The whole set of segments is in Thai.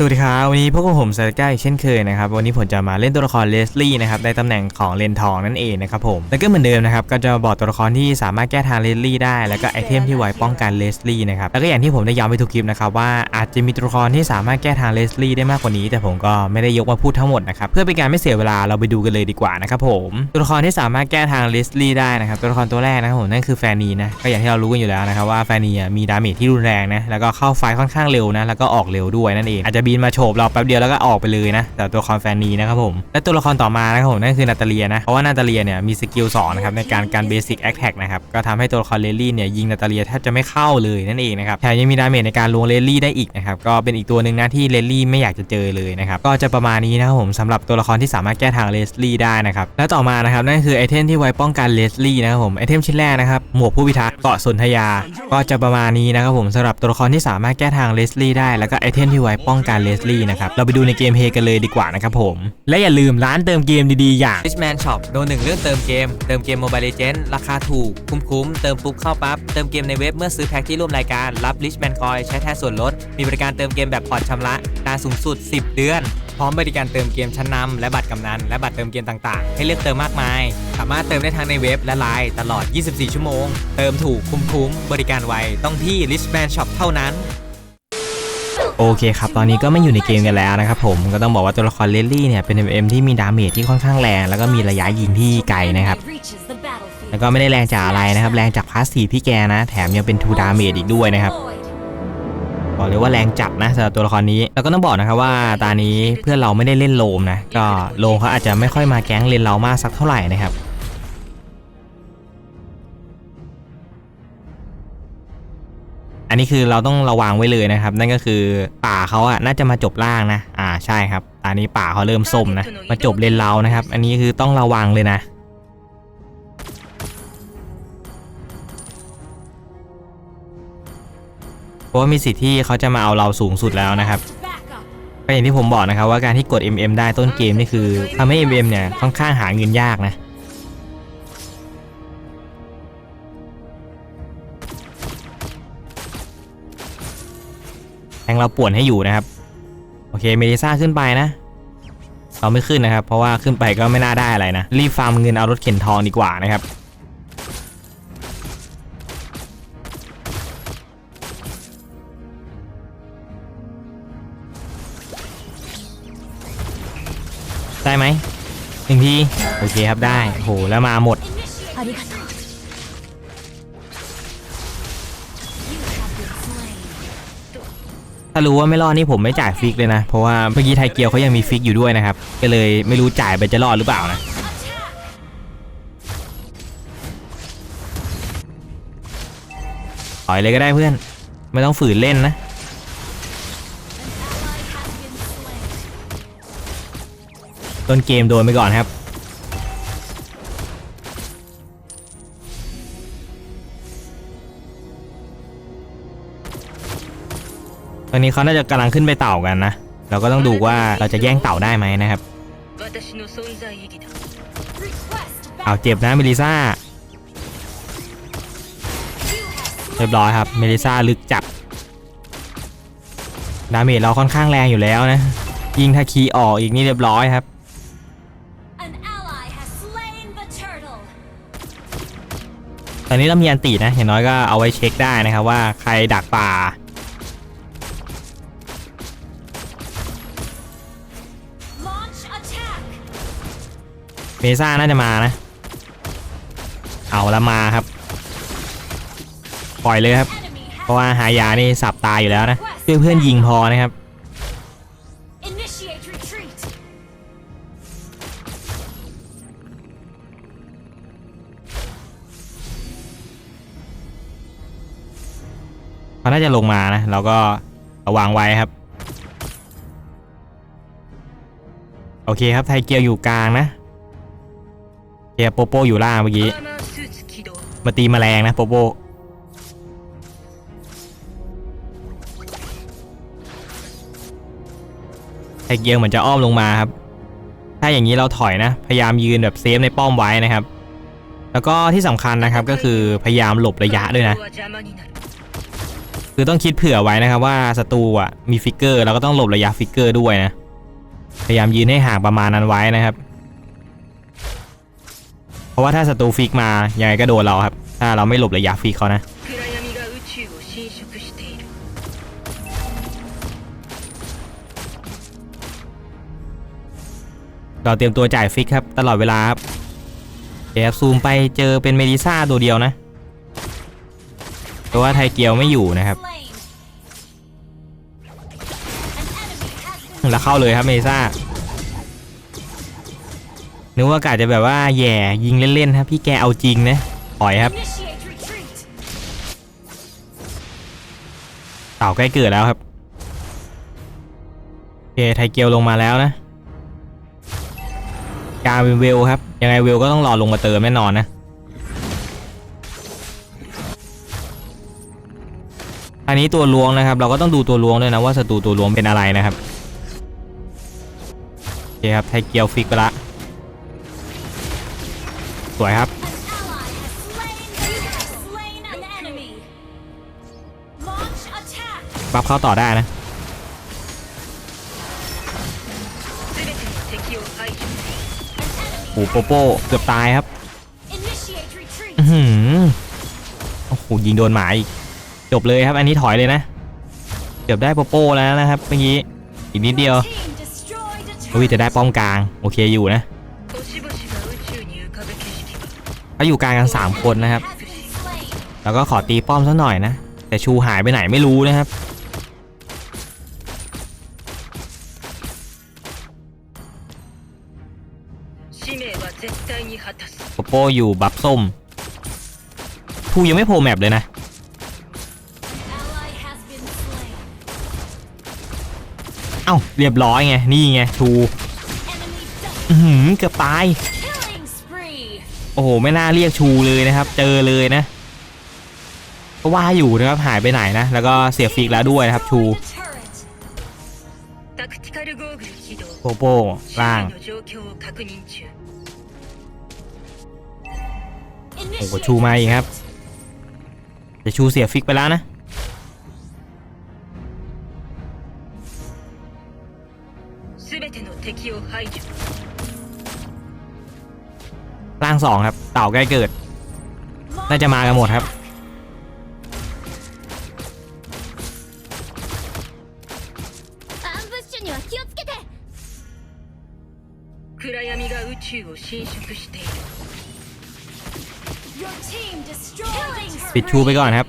สวัสดีครับ วันนี้พวกผมสายก้าอีกเช่นเคยนะครับ วันนี้ผมจะมาเล่นตัวละครเลสลี่นะครับในตำแหน่งของเลนทองนั่นเองนะครับผมแล้วก็เหมือนเดิมนะครับก็จะบอกตัวละครที่สามารถแก้ทางเลสลี่ได้ แล้วก็ไอเทมที่ไว้ป้องกันเลสลี่นะครับแล้วก็อย่างที่ผมได้ย้ำไปทุกคลิปนะครับว่าอาจจะมีตัวละครที่สามารถแก้ทางเลสลี่ได้มากกว่านี้ แต่ผมก็ไม่ได้ยกมาพูดทั้งหมดนะครับเพื่อเป็นการไม่เสียเวลาเราไปดูกันเลยดีกว่านะครับผมตัวละครที่สามารถแก้ทางเลสลี่ได้นะครับตัวละครตัวแรกนะครับผมนั่นคือแฟนนีนะก็อย่างที่เรารู้กันอยู่แล้วนะครับว่าแฟนนีมีดาเมจที่รุนแรงนะแล้วก็เข้าไฟค่อนข้างเร็วนะแล้วก็ออกเร็วด้วยนั่นเองอาจจะบินมาโฉบเราแป๊บเดียวแล้วก็ออกไปเลยนะแต่ตัวละครแฟนนีนะครับผมและตัวละครต่อมานะครับผมนั่นคือนาตาเลียนะเพราะว่านาตาเลียเนี่ยมีสกิล2นะครับในการการเบสิกแอคแท็กนะครับก็ทำให้ตัวละครเลลลี่เนี่ยยิงนาตาเลียแทบจะไม่เข้าเลยนั่นเองนะครับแถมยังมีดาเมจในการลวงเลลลี่ได้อีกนะครับก็เป็นอีกตัวหนึ่งนะที่เลลลี่ไม่อยากจะเจอเลยนะครับก็จะประมาณนี้นะครับผมสำหรับตัวละครที่สามารถแก้ทางเลสลี่ได้นะครับและต่อมานะครับนั่นคือไอเทมที่ไว้ป้องกันเลสลี่นะครับผมไอเทมชิ้นแรกนะครับหมวกผู้พิทักษ์เกาะสนธยา ก็จะประมาณนี้นะครับผมสำหรับตัวละครที่สามารถแก้ทางเลสลี่ได้แล้วก็ไอเทมที่ไว้ป้องกันเลสลี่นะครับ เราไปดูในเกมเพย์กันเลยดีกว่านะครับผม และอย่าลืมร้านเติมเกมดีๆ อย่าง Richman Shop โดนหนึ่งเรื่องเติมเกม เติมเกม Mobile Legends ราคาถูก คุ้มๆ เติมปุ๊บเข้าปั๊บ เติมเกมในเว็บเมื่อซื้อแพ็คที่ร่วมรายการ รับ Richman Coin ใช้แทนส่วนลด มีบริการเติมเกมแบบผ่อนชำระนานสูงสุด 10 เดือนพร้อมบริการเติมเกมชั้นนำและบัตรกำนันและบัตรเติมเกมต่างๆ ให้เลือกเติมมากมาย สามารถเติมได้ทั้งในเว็บและไลน์ตลอด 24 ชั่วโมง เติมถูกคุ้มๆบริการไวต้องที่ Richman Shop เท่านั้น โอเคครับตอนนี้ก็ไม่อยู่ในเกมกันแล้วนะครับผมก็ต้องบอกว่าตัวละครเลลลี่เนี่ยเป็น MM ที่มีดาเมจที่ค่อนข้างแรง แล้วก็มีระยะยิงที่ไกลนะครับแล้วก็ไม่ได้แรงจากอะไรนะครับ แรงจากพาสซีฟที่แกนะ แถมยังเป็นทูดาเมจอีกด้วยนะครับบอกเลยว่าแรงจัดนะสำหรับตัวละครนี้แล้วก็ต้องบอกนะครับว่าตานี้เพื่อนเราไม่ได้เล่นโลมนะก็โลมเขาอาจจะไม่ค่อยมาแก๊งเลนเรามากสักเท่าไหร่นะครับ อันนี้คือเราต้องระวังไว้เลยนะครับ นั่นก็คือป่าเขาอะน่าจะมาจบล่างนะ อ่าใช่ครับตอนนี้ป่าเขาเริ่มส้มนะ มาจบเลนเรานะครับ อันนี้คือต้องระวังเลยนะเพราะว่ามีสิทธิ์ที่เขาจะมาเอาเราสูงสุดแล้วนะครับก็อย่างที่ผมบอกนะครับว่าการที่กด MM ได้ต้นเกมนี่คือทำให้ MM เนี่ยค่อนข้างหาเงินยากนะ งเราป่วนให้อยู่นะครับ โอเคเมดิซ่าขึ้นไปนะ เราไม่ขึ้นนะครับ เพราะว่าขึ้นไปก็ไม่น่าได้อะไรนะ รีบฟาร์มเงินเอารถเข็นทองดีกว่านะครับได้ไหมหนึ่งทีโอเคครับได้โอ้โหแล้วมาหมดารู้ว่าไม่รอดนี่ผมไม่จ่ายฟิกเลยนะ เพราะว่าเมื่อกี้ไทยเกียวเขายังมีฟิกอยู่ด้วยนะครับ ก็เลยไม่รู้จ่ายไปจะรอดหรือเปล่านะถอยเลยก็ได้เพื่อน ไม่ต้องฝืนเล่นนะต้นเกมโดนไปก่อนครับ อนนี้เขาน่าจะกำลังขึ้นไปเต่ากันนะ เราก็ต้องดูว่าเราจะแย่งเต่าได้ไหมนะครับ เอาเจ็บนะเมลิซาเรียบร้อยครับ เมลิซาลึกจับดาเมจเราค่อนข้างแรงอยู่แล้วนะ ยิงทาคีออกอีกนี่เรียบร้อยครับตอนนี้เรามีอันตีนะเห็นน้อยก็เอาไว้เช็คได้นะครับว่าใครดักป่า เมซ่าน่าจะมานะ เอาละมาครับ ปล่อยเลยครับ enemy เพราะ has ว่าหายานี่สับตายอยู่แล้วนะเพื่อเพื่อนยิงพอนะครับ initiate retreat เขาน่าจะลงมานะเราก็ระวังไว้ครับ โอเคครับไทยเกียวอยู่กลางนะ เฮียโปโปอยู่ล่างเมื่อกี้ มาตีแมลงนะโปโปไทเกียงเหมือนจะอ้อมลงมาครับ ถ้าอย่างนี้เราถอยนะ พยายามยืนแบบเซฟในป้อมไว้นะครับ แล้วก็ที่สำคัญนะครับก็คือพยายามหลบระยะด้วยนะ คือต้องคิดเผื่อไว้นะครับว่าศัตรูอะมีฟิกเกอร์เราก็ต้องหลบระยะฟิกเกอร์ด้วยนะ พยายามยืนให้ห่างประมาณนั้นไว้นะครับ ราะว่าถ้าศัตรูฟิกมายังไงก็โดนเราครับ ถ้าเราไม่หลบระยะฟิกเขานะเราเตรียมตัวจ่ายฟิกครับ ตลอดเวลาครับแอบซูมไปเจอเป็นเมดิซ่าตัวเดียวนะเพรว่าไทเกียวไม่อยู่นะครับ แล้วเข้าเลยครับเมดิซ่า นึกว่ากาจะแบบว่าแย่ยิงเล่นๆครับพี่แกเอาจริงนะถอยครับเต่าใกล้เกิดแล้วครับโอเคไทเกียวลงมาแล้วนะการเป็นเวลครับ ยังไงเวลก็ต้องรอลงมาเติมแน่นอนนะอันนี้ตัวล้วงนะครับ เราก็ต้องดูตัวล้วงด้วยนะว่าศัตรูตัวล้วงเป็นอะไรนะครับโอเคครับไทเกียวฟิกไปละ สวยครับบัฟเข้าต่อได้นะโอ้โปโป้เกือบตายครับอือโอ้โหยิงโดนหมาอีกจบเลยครับ อันนี้ถอยเลยนะเกือบได้โปโป้แล้วนะครับเมื่อกี้อีกนิดเดียววิยจะได้ป้อมกลาง โอเคอยู่นะ เขาอยู่กลางกัน3คนนะครับ แล้วก็ขอตีป้อมซะหน่อยนะ แต่ชูหายไปไหนไม่รู้นะครับ โปโปอยู่บับส้มทูยังไม่โผล่แมปเลยนะเอ้าเรียบร้อยไง นี่ไงทูอืมเกือบตาย โอ้โหไม่น่าเรียกชูเลยนะครับ เจอเลยนะก็ว่าอยู่นะครับหายไปไหนนะ แล้วก็เสียฟิกแล้วด้วยนะครับชูโปโป้ล่างโอ้โหชูมาอีกครับจะชูเสียฟิกไปแล้วนะ 全ての敵を排除 ล่างสองครับ เต่าใกล้เกิด น่าจะมากันหมดครับ アンブッシュには気をつけて暗闇が宇宙を侵食している Your team destroyed killing ปิดชูไปก่อนครับ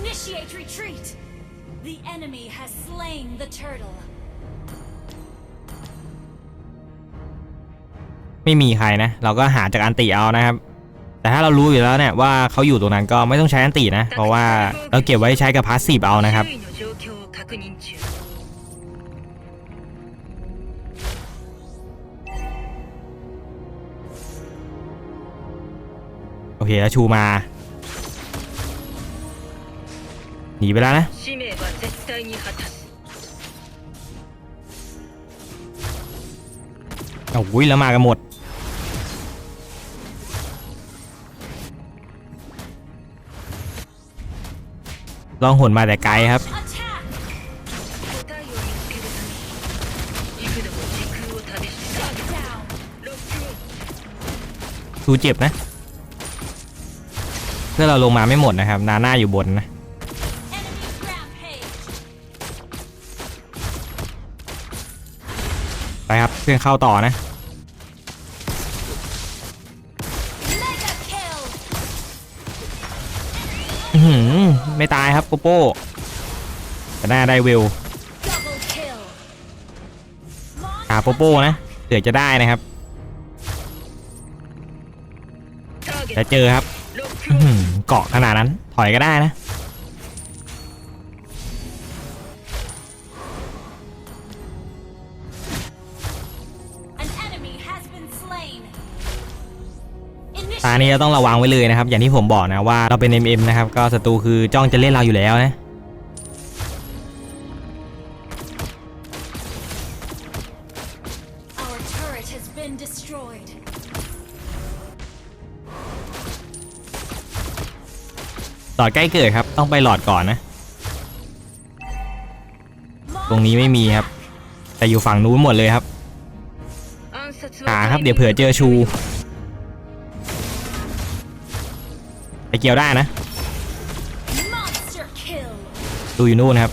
Initiate retreat. The enemy has slain the turtle. ไม่มีใครนะ เราก็หาจากอันติเอานะครับ แต่ถ้าเรารู้อยู่แล้วเนี่ยว่าเขาอยู่ตรงนั้นก็ไม่ต้องใช้อันตินะ เพราะว่าเราเก็บไว้ใช้กับพาสซีฟเอานะครับโอเคแล้วชูมา หนีไปแล้วนะโอ้ยแล้วมากันหมด ลองหุ่นมาแต่ไกลครับ สูเจ็บนะ เพื่อเราลงมาไม่หมดนะครับ นาหน้าอยู่บนนะไปครับเพื่อนเข้าต่อนะ ไม่ตายครับโกโป้แต่ได้ได้เวลหาโปโป้นะเผื่อจะได้นะครับ จะเจอครับเกาะขนาดนั้นถอยก็ได้นะ นี้เราต้องระวังไว้เลยนะครับ อย่างที่ผมบอกนะว่าเราเป็น MM นะครับ ก็ศัตรูคือจ้องจะเล่นเราอยู่แล้วนะหลอดใกล้เกิดครับ ต้องไปหลอดก่อนนะ ตรงนี้ไม่มีครับ แต่อยู่ฝั่งนู้นหมดเลยครับหาครับเดี๋ยวเผื่อเจอชู ไปเกี่ยวได้นะ ดูอยู่นู่นครับ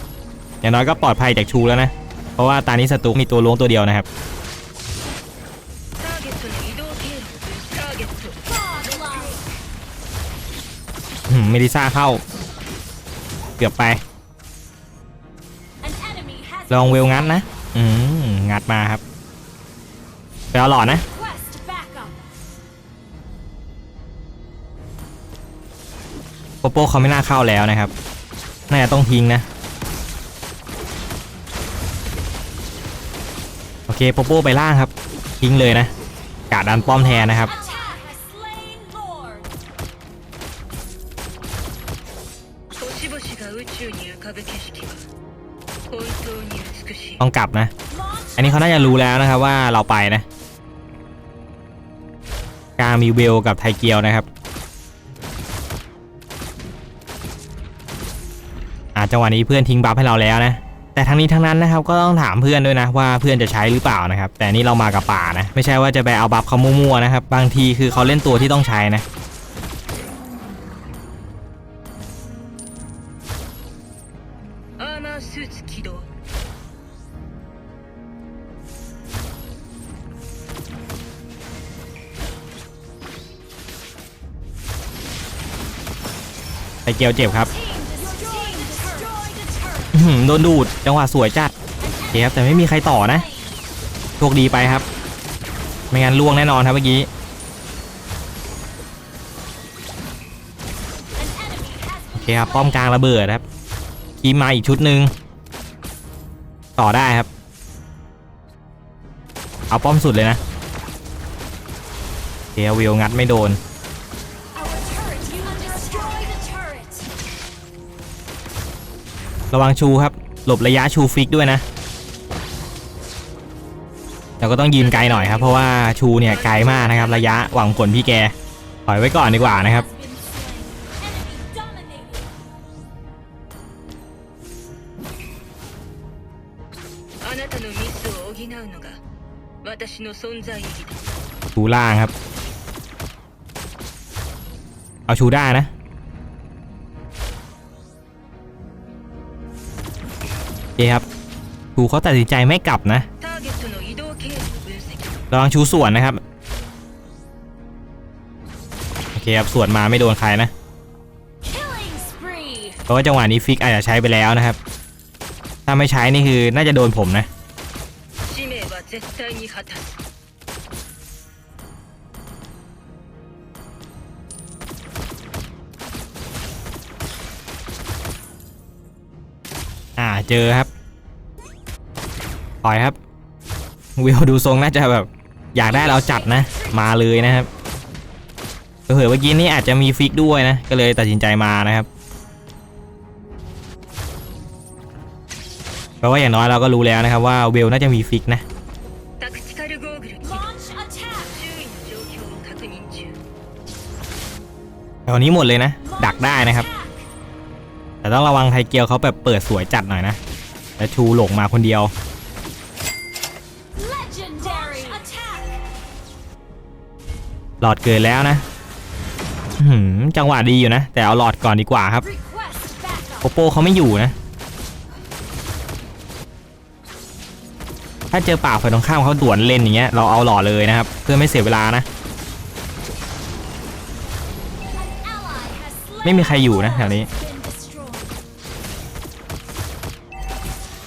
อย่างน้อยก็ปลอดภัยจากชูแล้วนะ เพราะว่าตานี้ศัตรูมีตัวล้วงตัวเดียวนะครับ เมดิซ่าเข้า เกือบไป ลองเวลงัดนะ อืม งัดมาครับ ไปเอาหลอดนะ โป้เขาไม่น่าเข้าแล้วนะครับ น่าจะต้องทิ้งนะ โอเคโปโป้ไปล่างครับ ทิ้งเลยนะ กาดดันป้อมแทนนะครับ ต้องกลับนะ อันนี้เขาน่าจะรู้แล้วนะครับว่าเราไปนะ การมีเวลกับไทเกียวนะครับ จังหวะนี้เพื่อนทิ้งบัฟให้เราแล้วนะ แต่ทั้งนี้ทั้งนั้นนะครับก็ต้องถามเพื่อนด้วยนะว่าเพื่อนจะใช้หรือเปล่านะครับ แต่นี่เรามากับป่านะ ไม่ใช่ว่าจะไปเอาบัฟเขามั่วๆนะครับ บางทีคือเขาเล่นตัวที่ต้องใช้นะไปเกียวเจ็บครับ โดนดูดจังหวะสวยจัดโอเคครับแต่ไม่มีใครต่อนะโชคดีไปครับ ไม่งั้นล่วงแน่นอนครับเมื่อกี้โอเคครับป้อมกลางระเบิดครับคีมมาอีกชุดหนึ่งต่อได้ครับ เอาป้อมสุดเลยนะโอเควิวงัดไม่โดน ระวังชูครับ หลบระยะชูฟิกด้วยนะเราก็ต้องยืนไกลหน่อยครับ เพราะว่าชูเนี่ยไกลมากนะครับ ระยะหวังผลพี่แกถอยไว้ก่อนดีกว่านะครับ ชูล่างครับ เอาชูได้นะ เคครับชูเขาตัดสินใจไม่กลับนะระวังชูส่วนนะครับโอเคครับส่วนมาไม่โดนใครนะเพราะว่าจังหวะนี้ฟิกอาจจะใช้ไปแล้วนะครับ ถ้าไม่ใช้นี่คือน่าจะโดนผมนะ เจอครับปล่อยครับวิวดูทรงน่าจะแบบอยากได้เราจัดนะ มาเลยนะครับเผื่อเมื่อกี้นี้อาจจะมีฟิกด้วยนะ ก็เลยตัดสินใจมานะครับแปลว่าอย่างน้อยเราก็รู้แล้วนะครับว่าเวลน่าจะมีฟิกนะตอนนี้หมดเลยนะ ดักได้นะครับ แต่ต้องระวังไทเกียวเขาแบบเปิดสวยจัดหน่อยนะแล้วชูหลงมาคนเดียว Legendary attack. หลอดเกิดแล้วนะอื้อหือจังหวะดีอยู่นะ แต่เอาหลอดก่อนดีกว่าครับ Request backup. โปโป้เขาไม่อยู่นะ ถ้าเจอป่าฝ่ายตรงข้ามเขาด่วนเล่นอย่างเงี้ยเราเอาหล่อเลยนะครับ เพื่อไม่เสียเวลานะ An ally has slain ไม่มีใครอยู่นะแถวนี้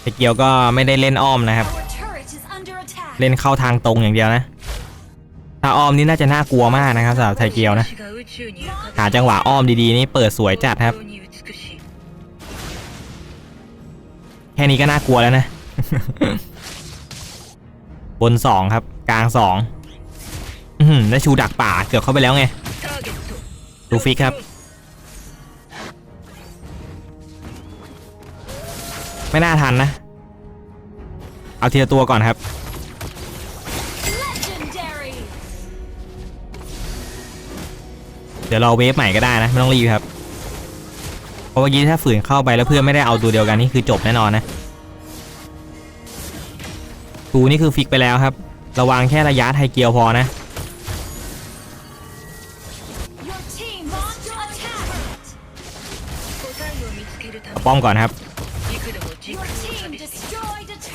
ไอเกียวก็ไม่ได้เล่นอ้อมนะครับ เล่นเข้าทางตรงอย่างเดียวนะ ถ้าอ้อมนี่น่าจะน่ากลัวมากนะครับสำหรับไทเกียวนะ หาจังหวะอ้อมดีๆนี่เปิดสวยจัดครับ แค่นี้ก็น่ากลัวแล้วนะ บนสองครับ กลางสอง อืมแล้ชูดักป่าเกือบเข้าไปแล้วไง ดูฟิกครับ ไม่น่าทันนะ เอาเทีละตัวก่อนครับ เดี๋ยวรอเวฟใหม่ก็ได้นะ ไม่ต้องรีบครับ เพราะว่ากี้ถ้าฝืนเข้าไปแล้วเพื่อนไม่ได้เอาตัวเดียวกันนี่คือจบแน่นอนนะตูนี่คือฟิกไปแล้วครับ ระวังแค่ระยะไทเกียวพอนะป้องก่อนครับ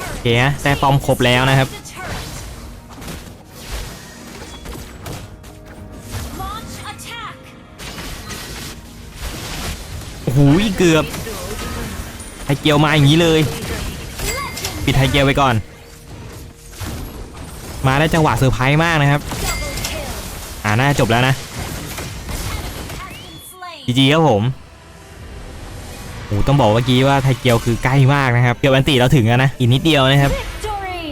โอเคฮะได้ป้อมครบแล้วนะครับ The turret. Launch attack. โอ้โหเกือบไทเกียวมาอย่างนี้เลย ปิดไทเกียวไปก่อน มาได้จังหวะเซอร์ไพรส์มากนะครับ อ่าน่าจบแล้วนะจีจีครับผม อ้ต้องบอกเมื่อกี้ว่าไทเกียวคือใกล้มากนะครับ เกือบอันติเราถึงแล้วนะ อีกนิดเดียวนะครับ Victory.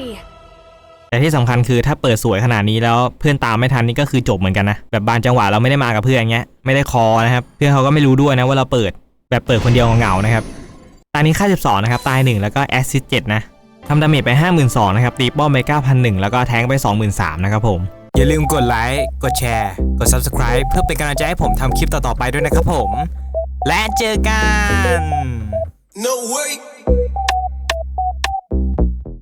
แต่ที่สำคัญคือถ้าเปิดสวยขนาดนี้แล้วเพื่อนตามไม่ทันนี่ก็คือจบเหมือนกันนะ แบบบางจังหวะเราไม่ได้มากับเพื่อนเงี้ย ไม่ได้คอนะครับ เพื่อนเขาก็ไม่รู้ด้วยนะว่าเราเปิด แบบเปิดคนเดียวเหงาๆนะครับตานี้ค่า 12 นะครับ ตาย 1 แล้วก็แอสซิส7นะทำดาเมจไป 52,000นะครับ ตีป้อมไป 9,001 แล้วก็แทงไป 23,000นะครับผม อย่าลืมกดไลค์ กดแชร์ กด Subscribe เพื่อเป็นกำลังใจให้ผมทำคลิปต่อๆไปด้วยนะครับผม และเจอกัน No way.